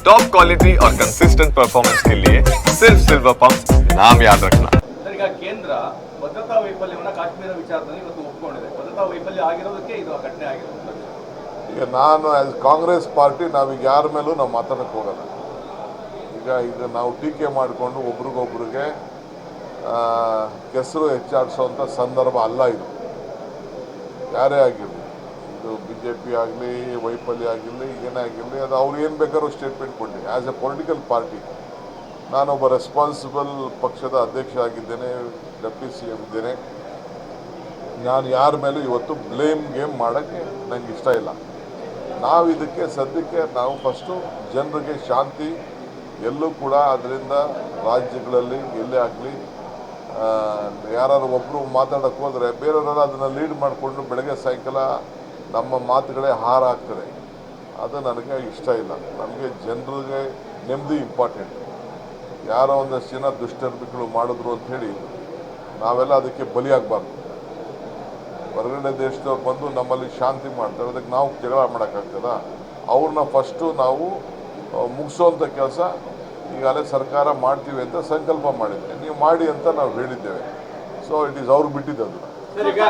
Top quality और consistent performance के लिए सिर्फ सिल्वर पंप नाम याद रखना ಸರ್ ಈಗ ಕೇಂದ್ರ ಭದ್ರತಾ ವೈಫಲ್ಯವನ್ನು ಕಾಶ್ಮೀರ ವಿಚಾರದಲ್ಲಿ ಇವತ್ತು ಒಪ್ಪಿಕೊಂಡಿದೆ ಭದ್ರತಾ ವೈಫಲ್ಯ ಆಗಿರೋದಕ್ಕೆ ಇದು ಘಟನೆ ಆಗಿರೋದು ಈಗ ನಾನು ಆಸ್ ಕಾಂಗ್ರೆಸ್ ಪಾರ್ಟಿ ನಾವೀಗ ಯಾರ ಮೇಲೂ ನಾವು ಮಾತಾಡಕ್ಕೆ ಹೋಗಲ್ಲ ಈಗ ಈಗ ನಾವು ಟೀಕೆ ಮಾಡಿಕೊಂಡು ಒಬ್ರಿಗೊಬ್ರಿಗೆ ಕೆಸರು ಹೆಚ್ಚಾಡಿಸೋವಂಥ ಸಂದರ್ಭ ಅಲ್ಲ ಇದು ಯಾರೇ ಆಗಿರಲಿ ಇದು ಬಿ ಜೆ ಪಿ ಆಗಲಿ, ವೈಫಲ್ಯ ಆಗಿರಲಿ ಏನೇ ಆಗಿರಲಿ ಅದು ಅವ್ರು ಏನು ಬೇಕಾದ್ರೂ ಸ್ಟೇಟ್ಮೆಂಟ್ ಕೊಡಲಿ ಆ್ಯಸ್ ಎ ಪೊಲಿಟಿಕಲ್ ಪಾರ್ಟಿ ನಾನೊಬ್ಬ ರೆಸ್ಪಾನ್ಸಿಬಲ್ ಪಕ್ಷದ ಅಧ್ಯಕ್ಷ ಆಗಿದ್ದೇನೆ ಡೆಪ್ಯೂಟಿ ಸಿ ಎಂ ಇದ್ದೇನೆ. ನಾನು ಯಾರ ಮೇಲೂ ಇವತ್ತು ಬ್ಲೇಮ್ ಗೇಮ್ ಮಾಡೋಕ್ಕೆ ನನಗೆ ಇಷ್ಟ ಇಲ್ಲ. ನಾವು ಇದಕ್ಕೆ ಸದ್ಯಕ್ಕೆ ನಾವು ಫಸ್ಟು ಜನರಿಗೆ ಶಾಂತಿ, ಎಲ್ಲೂ ಕೂಡ ಅದರಿಂದ ರಾಜ್ಯಗಳಲ್ಲಿ ಎಲ್ಲೇ ಆಗಲಿ ಯಾರು ಒಬ್ಬರು ಮಾತಾಡೋಕ್ಕೆ ಹೋದರೆ ಬೇರೆಯವರೆಲ್ಲ ಅದನ್ನು ಲೀಡ್ ಮಾಡಿಕೊಂಡು ಬೆಳಗ್ಗೆ ಸಾಯಂಕಾಲ ನಮ್ಮ ಮಾತುಗಳೇ ಹಾರ ಆಗ್ತದೆ ಅದು ನನಗೆ ಇಷ್ಟ ಇಲ್ಲ. ನಮಗೆ ಜನರಿಗೆ ನೆಮ್ಮದಿ ಇಂಪಾರ್ಟೆಂಟ್ ಯಾರೋ ಒಂದಷ್ಟು ಜನ ದುಷ್ಟರ್ಮಿಗಳು ಮಾಡಿದ್ರು ಅಂಥೇಳಿ ನಾವೆಲ್ಲ ಅದಕ್ಕೆ ಬಲಿಯಾಗಬಾರ್ದು. ಹೊರಗಡೆ ದೇಶದವ್ರು ಬಂದು ನಮ್ಮಲ್ಲಿ ಶಾಂತಿ ಮಾಡ್ತಾರೆ. ಅದಕ್ಕೆ ನಾವು ಜಗಳ ಮಾಡೋಕ್ಕಾಗ್ತದ? ಅವ್ರನ್ನ ಫಸ್ಟು ನಾವು ಮುಗಿಸೋವಂಥ ಕೆಲಸ ಈಗಾಗಲೇ ಸರ್ಕಾರ ಮಾಡ್ತೀವಿ ಅಂತ ಸಂಕಲ್ಪ ಮಾಡಿದ್ದೆ ನೀವು ಮಾಡಿ ಅಂತ ನಾವು ಹೇಳಿದ್ದೇವೆ. ಸೊ ಇಟ್ ಈಸ್ ಅವ್ರು ಬಿಟ್ಟಿದ್ದು ಅದು. ಸರ್, ಈಗ